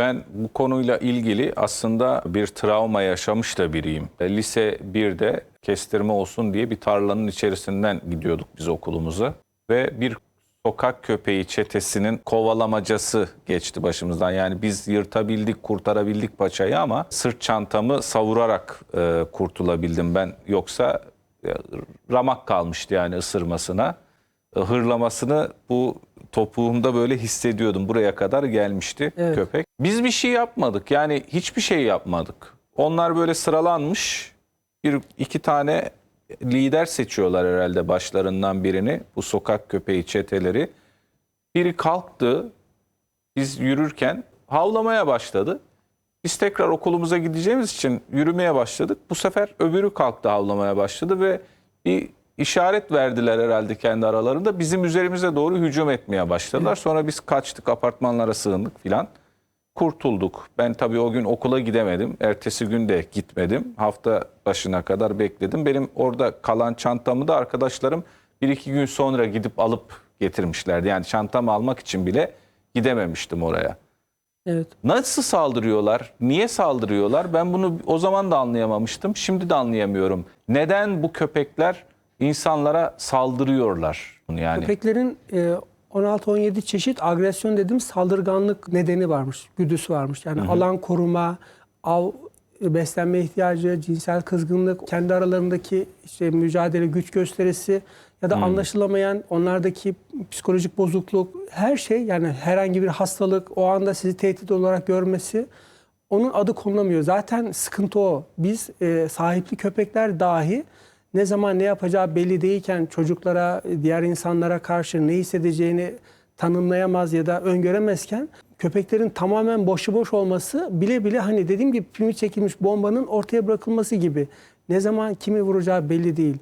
Ben bu konuyla ilgili aslında bir travma yaşamış da biriyim. E, Lise 1'de kestirme olsun diye bir tarlanın içerisinden gidiyorduk biz okulumuza. Ve bir sokak köpeği çetesinin kovalamacası geçti başımızdan. Yani biz yırtabildik, kurtarabildik paçayı ama sırt çantamı savurarak e, kurtulabildim ben. Yoksa e, ramak kalmıştı yani ısırmasına. E, hırlamasını bu topuğumda böyle hissediyordum. Buraya kadar gelmişti Evet. köpek. Biz bir şey yapmadık. Yani hiçbir şey yapmadık. Onlar böyle sıralanmış. Bir iki tane lider seçiyorlar herhalde başlarından birini. Bu sokak köpeği çeteleri. Biri kalktı. Biz yürürken havlamaya başladı. Biz tekrar okulumuza gideceğimiz için yürümeye başladık. Bu sefer öbürü kalktı havlamaya başladı ve bir işaret verdiler herhalde kendi aralarında. Bizim üzerimize doğru hücum etmeye başladılar. Sonra biz kaçtık apartmanlara sığındık filan. Kurtulduk. Ben tabii o gün okula gidemedim. Ertesi gün de gitmedim. Hafta başına kadar bekledim. Benim orada kalan çantamı da arkadaşlarım bir iki gün sonra gidip alıp getirmişlerdi. Yani çantamı almak için bile gidememiştim oraya. Evet. Nasıl saldırıyorlar? Niye saldırıyorlar? Ben bunu o zaman da anlayamamıştım. Şimdi de anlayamıyorum. Neden bu köpekler insanlara saldırıyorlar? Yani Köpeklerin e, 16-17 çeşit agresyon dediğimiz saldırganlık nedeni varmış, güdüsü varmış. Yani alan koruma, av beslenme ihtiyacı, cinsel kızgınlık, kendi aralarındaki işte mücadele, güç gösterisi ya da anlaşılamayan onlardaki psikolojik bozukluk, her şey yani herhangi bir hastalık o anda sizi tehdit olarak görmesi onun adı konulamıyor. Zaten sıkıntı o. Biz e, sahipli köpekler dahi ne zaman ne yapacağı belli değilken çocuklara, diğer insanlara karşı ne hissedeceğini tanımlayamaz ya da öngöremezken köpeklerin tamamen başıboş olması bile bile hani dediğim gibi filmi çekilmiş bombanın ortaya bırakılması gibi. Ne zaman kimi vuracağı belli değil.